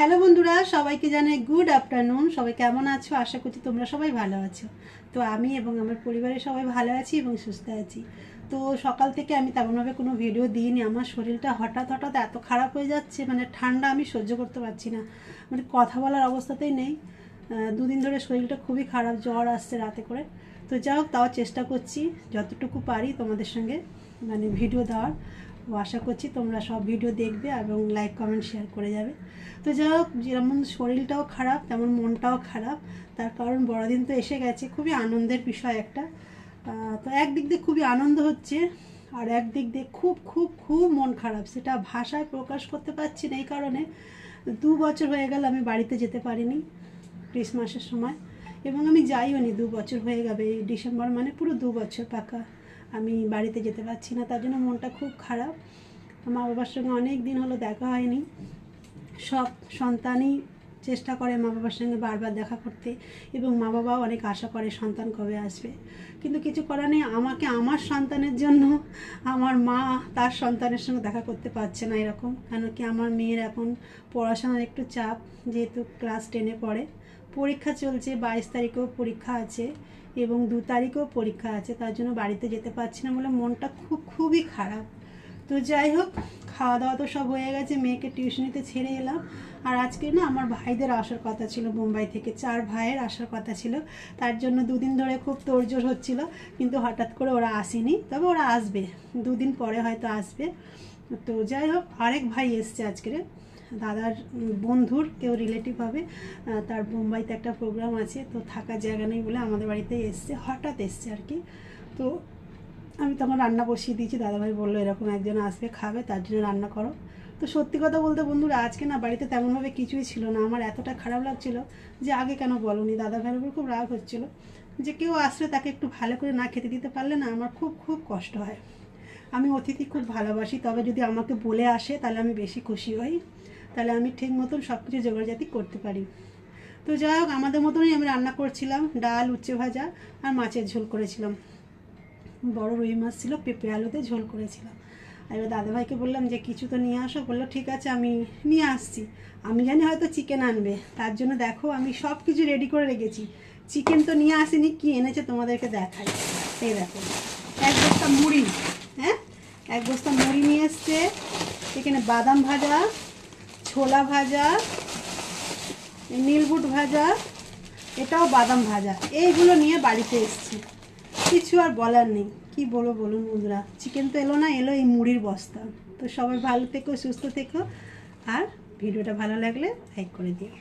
Hello বন্ধুরা, সবাইকে জানাই গুড আফটারনুন। সবাই কেমন আছো? আশা করছি তোমরা সবাই ভালো আছো। তো আমি এবং আমার পরিবারের সবাই ভালো আছি এবং সুস্থ আছি। তো সকাল থেকে আমি তেমনভাবে কোনো ভিডিও দিইনি। আমার শরীরটা হঠাৎ হঠাৎ এত খারাপ হয়ে যাচ্ছে মানে ঠান্ডা আমি সহ্য করতে পারছি না। মানে কথা বলার অবস্থাতেই নেই। দুদিন ধরে শরীরটা খুবই খারাপ, জ্বর আসছে রাতে করে। তো হোক তাও চেষ্টা করছি, যতটুকু পারি তোমাদের সঙ্গে মানে ভিডিও দেওয়ার। ও আশা করছি তোমরা সব ভিডিও দেখবে এবং লাইক কমেন্ট শেয়ার করে যাবে। তো যাই হোক, যেমন শরীরটাও খারাপ, তেমন মনটাও খারাপ। তার কারণ বড়দিন তো এসে গেছে, খুবই আনন্দের বিষয় একটা। তো একদিক দিয়ে খুবই আনন্দ হচ্ছে, আর একদিক দিয়ে খুব খুব খুব মন খারাপ। সেটা ভাষায় প্রকাশ করতে পারছি না এই কারণে। দু বছর হয়ে গেল আমি বাড়িতে যেতে পারিনি ক্রিসমাসের সময়। এবং আমি যাইও নি, দু বছর হয়ে যাবে ডিসেম্বর মানে পুরো দু বছর পাকা। আমি বাড়িতে যেতে পারছি না, তার জন্য মনটা খুব খারাপ। মা বাবার সঙ্গে অনেক দিন হলো দেখা হয়নি। সব সন্তানই চেষ্টা করে মা বাবার সঙ্গে বারবার দেখা করতে এবং মা বাবাও অনেক আশা করে সন্তান কবে আসবে। কিন্তু কিছু করার নেই, আমাকে আমার সন্তানের জন্য আমার মা তার সন্তানের সঙ্গে দেখা করতে পারছে না এরকম। কেন কি আমার মেয়ের এখন পড়াশোনার একটু চাপ, যেহেতু ক্লাস টেনে পড়ে। পরীক্ষা চলছে, বাইশ তারিখেও পরীক্ষা আছে এবং দু তারিখেও পরীক্ষা আছে, তার জন্য বাড়িতে যেতে পারছি না বলে মনটা খুব, খুবই খারাপ। তো যাই হোক খাওয়া দাওয়া তো সব হয়ে গেছে, মেয়েকে টিউশনিতে ছেড়ে এলাম। আর আজকে না আমার ভাইদের আসার কথা ছিল মুম্বাই থেকে, চার ভাইয়ের আসার কথা ছিল। তার জন্য দুদিন ধরে খুব তোড়জোড় হচ্ছিল, কিন্তু হঠাৎ করে ওরা আসেনি। তবে ওরা আসবে, দুদিন পরে হয়তো আসবে। তো যাই হোক, আরেক ভাই এসছে আজকে দাদার বন্ধুর, কেউ রিলেটিভ হবে। তার মুম্বাইতে একটা প্রোগ্রাম আছে, তো থাকার জায়গা নেই বলে আমাদের বাড়িতে এসছে, হঠাৎ এসছে আর কি। তো আমি তখন রান্না বসিয়ে দিয়েছি, দাদাভাই বলল এরকম একজন আসবে, খাবে, তার জন্য রান্না করো। তো সত্যি কথা বলতে বন্ধুরা, আজকে না বাড়িতে তেমনভাবে কিছুই ছিল না। আমার এতটা খারাপ লাগছিল যে আগে কেন বলনি? দাদা ভাইয়ের উপর খুব রাগ হচ্ছিল যে কেউ আসলে তাকে একটু ভালো করে না খেতে দিতে পারলে না আমার খুব খুব কষ্ট হয়। আমি অতিথি খুব ভালোবাসি, তবে যদি আমাকে বলে আসে তাহলে আমি বেশি খুশি হই। তাহলে আমি ঠিক মতন সব কিছু জোগাড়জাতি করতে পারি। তো যাই হোক, আমাদের মতনই আমি রান্না করছিলাম, ডাল, উচ্ছে ভাজা আর মাছের ঝোল করেছিলাম। বড় রুই মাছ ছিল, পেঁপে আলুতে ঝোল করেছিলাম। আর এবার দাদাভাইকে বললাম যে, কিছু তো নিয়ে আসো। বলল, ঠিক আছে, আমি নিয়ে আসছি। আমি জানি হয়তো চিকেন আনবে। তার জন্য দেখো, আমি সব কিছু রেডি করে রেখেছি। চিকেন তো নিয়ে আসিনি, কি এনেছে তোমাদেরকে দেখাই। এই দেখো, এক বস্তা মুড়ি হ্যাঁ? এক বস্তা মুড়ি নিয়ে এসছে। এখানে বাদাম ভাজা, ছোলা ভাজা, নীলবুট ভাজা, এটাও বাদাম ভাজা। এইগুলো নিয়ে বাড়িতে এসছি। কিছু আর বলার নেই। কি বলব বলুন বন্ধুরা? চিকেন তো এলো না, এলো এই মুড়ির বস্তা। তো সবাই ভালো থেকো, সুস্থ থেকো। আর ভিডিওটা ভালো লাগলে লাইক করে দিও।